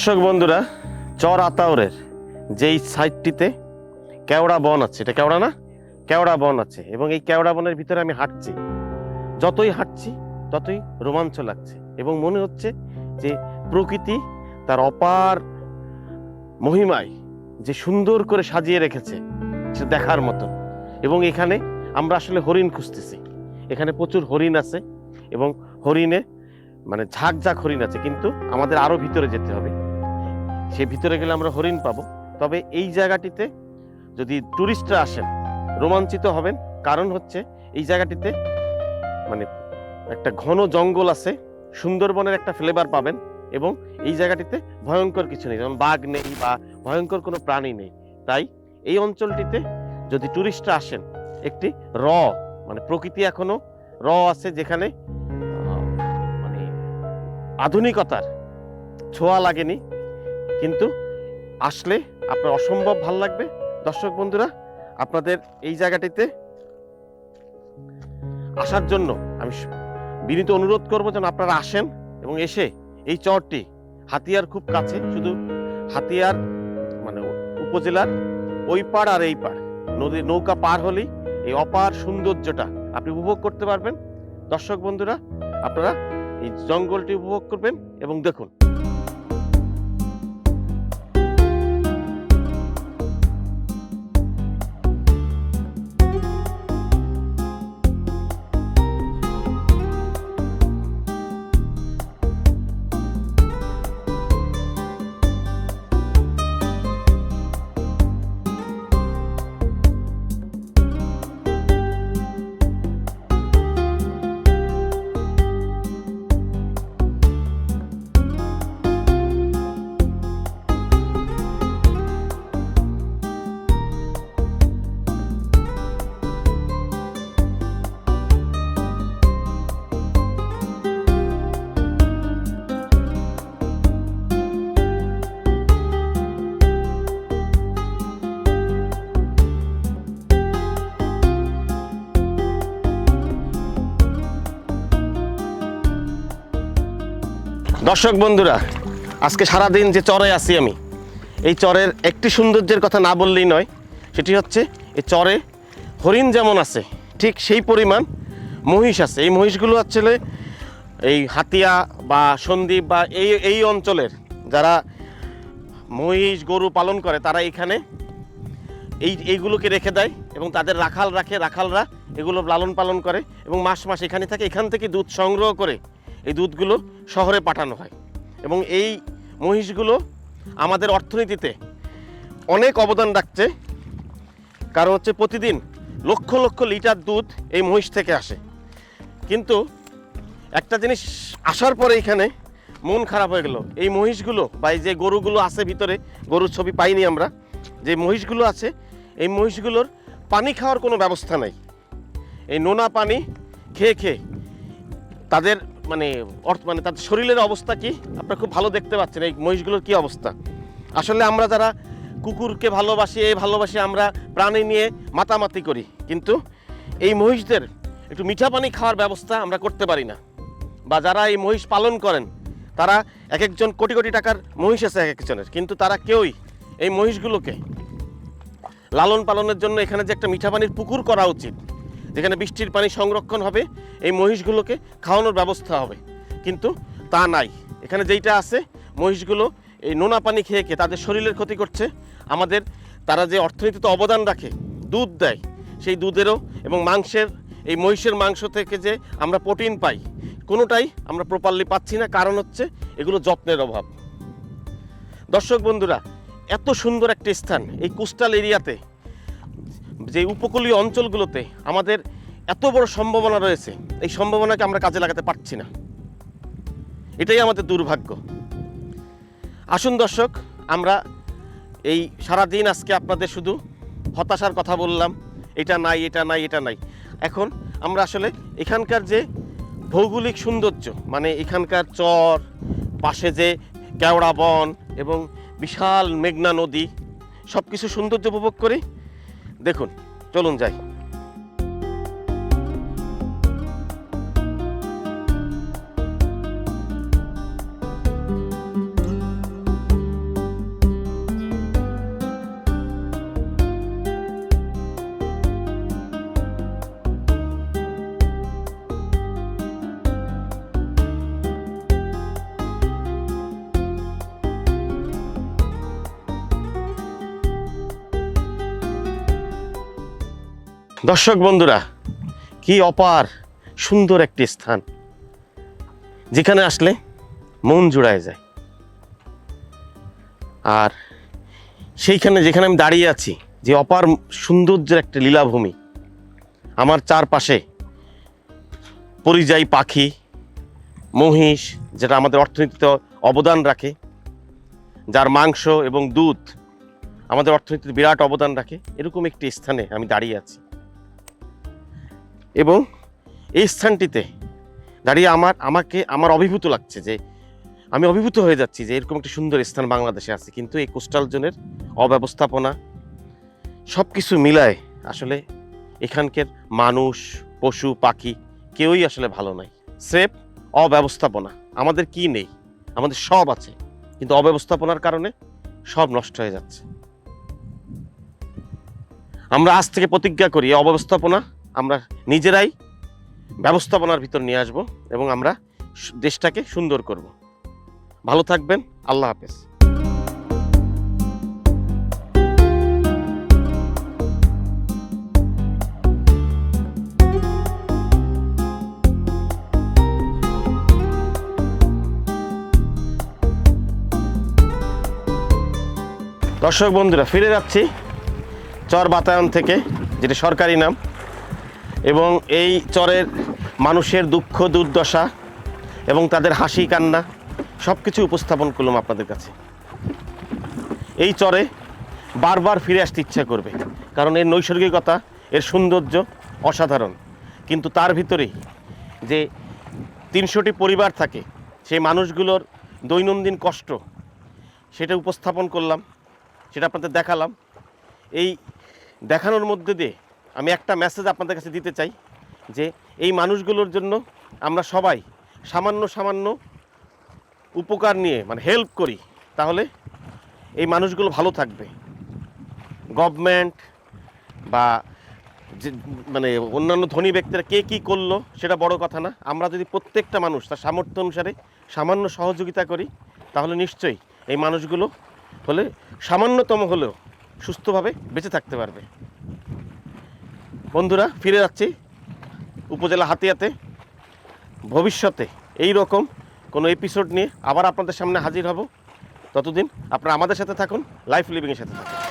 দর্শক বন্ধুরা চর আতাউরের যেই সাইডটিতে কেওড়া বন আছে, এটা কেওড়া না? কেওড়া বন আছে এবং এই কেওড়া বনের ভিতরে আমি হাঁটছি। যতই হাঁটছি, ততই রোমাঞ্চ লাগছে এবং মনে হচ্ছে যে প্রকৃতি তার অপার মহিমায় যে সুন্দর করে সাজিয়ে রেখেছে সে দেখার মতো। এবং এখানে আমরা আসলে হরিণ খুঁজতেছি। এখানে প্রচুর হরিণ আছে এবং হরিণে মানে ঝাঁক ঝাঁক হরিণ আছে, কিন্তু আমাদের আরও ভিতরে যেতে হবে। সে ভিতরে গেলে আমরা হরিণ পাবো। তবে এই জায়গাটিতে যদি টুরিস্টরা আসেন, রোমাঞ্চিত হবেন। কারণ হচ্ছে এই জায়গাটিতে মানে একটা ঘন জঙ্গল আছে, সুন্দরবনের একটা ফ্লেভার পাবেন এবং এই জায়গাটিতে ভয়ঙ্কর কিছু নেই। যেমন বাঘ নেই বা ভয়ঙ্কর কোনো প্রাণী নেই। তাই এই অঞ্চলটিতে যদি টুরিস্টরা আসেন, একটি র মানে প্রকৃতি এখনও র আছে যেখানে মানে আধুনিকতার ছোঁয়া লাগেনি। কিন্তু আসলে আপনার অসম্ভব ভালো লাগবে। দর্শক বন্ধুরা, আপনাদের এই জায়গাটিতে আসার জন্য আমি বিনীত অনুরোধ করব যেন আপনারা আসেন এবং এসে এই চরটি হাতিয়ার খুব কাছে, শুধু হাতিয়ার মানে উপজেলার ওই পাড় আর এই পাড়। নদী, নৌকা পার হলেই এই অপার সৌন্দর্যটা আপনি উপভোগ করতে পারবেন। দর্শক বন্ধুরা, আপনারা এই জঙ্গলটি উপভোগ করবেন এবং দেখুন দর্শক বন্ধুরা, আজকে সারাদিন যে চরে আছি আমি, এই চরের একটি সৌন্দর্যের কথা না বললেই নয়, সেটি হচ্ছে এই চরে হরিণ যেমন আছে, ঠিক সেই পরিমাণ মহিষ আছে। এই মহিষগুলো আসলে এই হাতিয়া বা সন্দ্বীপ বা এই এই অঞ্চলের যারা মহিষ গরু পালন করে, তারা এখানে এই, এইগুলোকে রেখে দেয় এবং তাদের রাখাল রাখে, রাখালরা এগুলো লালন পালন করে এবং মাস মাস এখানে থাকে, এখান থেকে দুধ সংগ্রহ করে এই দুধগুলো শহরে পাঠানো হয়। এবং এই মহিষগুলো আমাদের অর্থনীতিতে অনেক অবদান রাখছে। কারণ হচ্ছে প্রতিদিন লক্ষ লক্ষ লিটার দুধ এই মহিষ থেকে আসে। কিন্তু একটা জিনিস আসার পরে এখানে মন খারাপ হয়ে গেল। এই মহিষগুলো বা এই যে গরুগুলো আছে ভিতরে, গরুর ছবি পাইনি আমরা, যে মহিষগুলো আছে, এই মহিষগুলোর পানি খাওয়ার কোনো ব্যবস্থা নাই। এই নোনা পানি খেয়ে খেয়ে তাদের মানে অর্থ মানে তাদের শরীরের অবস্থা কি? আপনারা খুব ভালো দেখতে পাচ্ছেন এই মহিষগুলোর কি অবস্থা। আসলে আমরা যারা কুকুরকে ভালোবাসি, এই ভালোবাসি আমরা প্রাণী নিয়ে মাতামাতি করি। কিন্তু এই মহিষদের একটু মিঠা পানি খাওয়ার ব্যবস্থা আমরা করতে পারি না। বা যারা এই মহিষ পালন করেন, তারা এক একজন কোটি কোটি টাকার মহিষ আছে এক একজনের। কিন্তু তারা কেউই এই মহিষগুলোকে লালন পালনের জন্য এখানে যে একটা মিঠা পানির পুকুর করা উচিত। যেখানে বৃষ্টির পানি সংরক্ষণ হবে এই মহিষগুলোকে খাওয়ানোর ব্যবস্থা হবে। কিন্তু তা নাই। এখানে যেইটা আছে, মহিষগুলো এই নোনা পানি খেয়ে খেয়ে তাদের শরীরের ক্ষতি করছে। আমাদের তারা যে অর্থনীতিতে অবদান রাখে, দুধ দেয়, সেই দুধেরও এবং মাংসের, এই মহিষের মাংস থেকে যে আমরা প্রোটিন পাই, কোনোটাই আমরা প্রপারলি পাচ্ছি না। কারণ হচ্ছে এগুলো যত্নের অভাব। দর্শক বন্ধুরা, এত সুন্দর একটি স্থান, এই কোস্টাল এরিয়াতে, যে উপকূলীয় অঞ্চলগুলোতে আমাদের এত বড় সম্ভাবনা রয়েছে, এই সম্ভাবনাকে আমরা কাজে লাগাতে পারছি না। এটাই আমাদের দুর্ভাগ্য। আসুন দর্শক, আমরা এই সারা দিন আজকে আপনাদের শুধু হতাশার কথা বললাম, এটা নাই এটা নাই এটা নাই। এখন আমরা আসলে এখানকার যে ভৌগোলিক সৌন্দর্য মানে এখানকার চর, পাশে যে কেওড়া বন এবং বিশাল মেঘনা নদী সব কিছু সৌন্দর্য উপভোগ করি। দেখুন, চলুন যাই। দর্শক বন্ধুরা, কি অপার সুন্দর একটি স্থান। যেখানে আসলে মন জুড়ায় যায়। আর সেইখানে যেখানে আমি দাঁড়িয়ে আছি, যে অপার সৌন্দর্যের একটা লীলাভূমি, আমার চারপাশে পরিযায়ী পাখি, মহিষ, যেটা আমাদের অর্থনীতিতে অবদান রাখে, যার মাংস এবং দুধ আমাদের অর্থনীতিতে বিরাট অবদান রাখে, এরকম একটি স্থানে আমি দাঁড়িয়ে আছি। এবং এই স্থানটিতে দাঁড়িয়ে আমার, আমাকে, আমার অভিভূত লাগছে যে আমি অভিভূত হয়ে যাচ্ছি যে এরকম একটি সুন্দর স্থান বাংলাদেশে আছে। কিন্তু এই কোস্টাল জোনের অব্যবস্থাপনা সব কিছু মিলায় আসলে এখানকার মানুষ, পশু, পাখি কেউই আসলে ভালো নাই। স্রেফ অব্যবস্থাপনা। আমাদের কি নেই? আমাদের সব আছে। কিন্তু অব্যবস্থাপনার কারণে সব নষ্ট হয়ে যাচ্ছে। আমরা আজ থেকে প্রতিজ্ঞা করি অব্যবস্থাপনা আমরা নিজেরাই ব্যবস্থাপনার ভিতর নিয়ে আসব এবং আমরা দেশটাকে সুন্দর করব। ভালো থাকবেন, আল্লাহ হাফেজ। দর্শক বন্ধুরা, ফিরে যাচ্ছি চর বাতায়ন থেকে, যেটা সরকারি নাম। এবং এই চরের মানুষের দুঃখ, দুর্দশা এবং তাদের হাসি, কান্না সব কিছু উপস্থাপন করলাম আপনাদের কাছে। এই চরে বারবার ফিরে আসতে ইচ্ছা করবে, কারণ এর নৈসর্গিকতা, এর সৌন্দর্য অসাধারণ। কিন্তু তার ভিতরেই যে তিনশোটি পরিবার থাকে, সেই মানুষগুলোর দৈনন্দিন কষ্ট, সেটা উপস্থাপন করলাম, সেটা আপনাদের দেখালাম। এই দেখানোর মধ্যে দিয়ে আমি একটা মেসেজ আপনাদের কাছে দিতে চাই যে এই মানুষগুলোর জন্য আমরা সবাই সামান্য সামান্য উপকার নিয়ে মানে হেল্প করি, তাহলে এই মানুষগুলো ভালো থাকবে। গভর্নমেন্ট বা মানে অন্যান্য ধনী ব্যক্তিরা কে কী করল সেটা বড় কথা না। আমরা যদি প্রত্যেকটা মানুষ তার সামর্থ্য অনুসারে সামান্য সহযোগিতা করি, তাহলে নিশ্চয়ই এই মানুষগুলো হলে সামান্যতম হলেও সুস্থভাবে বেঁচে থাকতে পারবে। বন্ধুরা, ফিরে যাচ্ছি উপজেলা হাতিয়াতে। ভবিষ্যতে এই রকম কোনো এপিসোড নিয়ে আবার আপনাদের সামনে হাজির হব। ততদিন আপনারা আমাদের সাথে থাকুন লাইফ লিভিংয়ের সাথে থাকুন।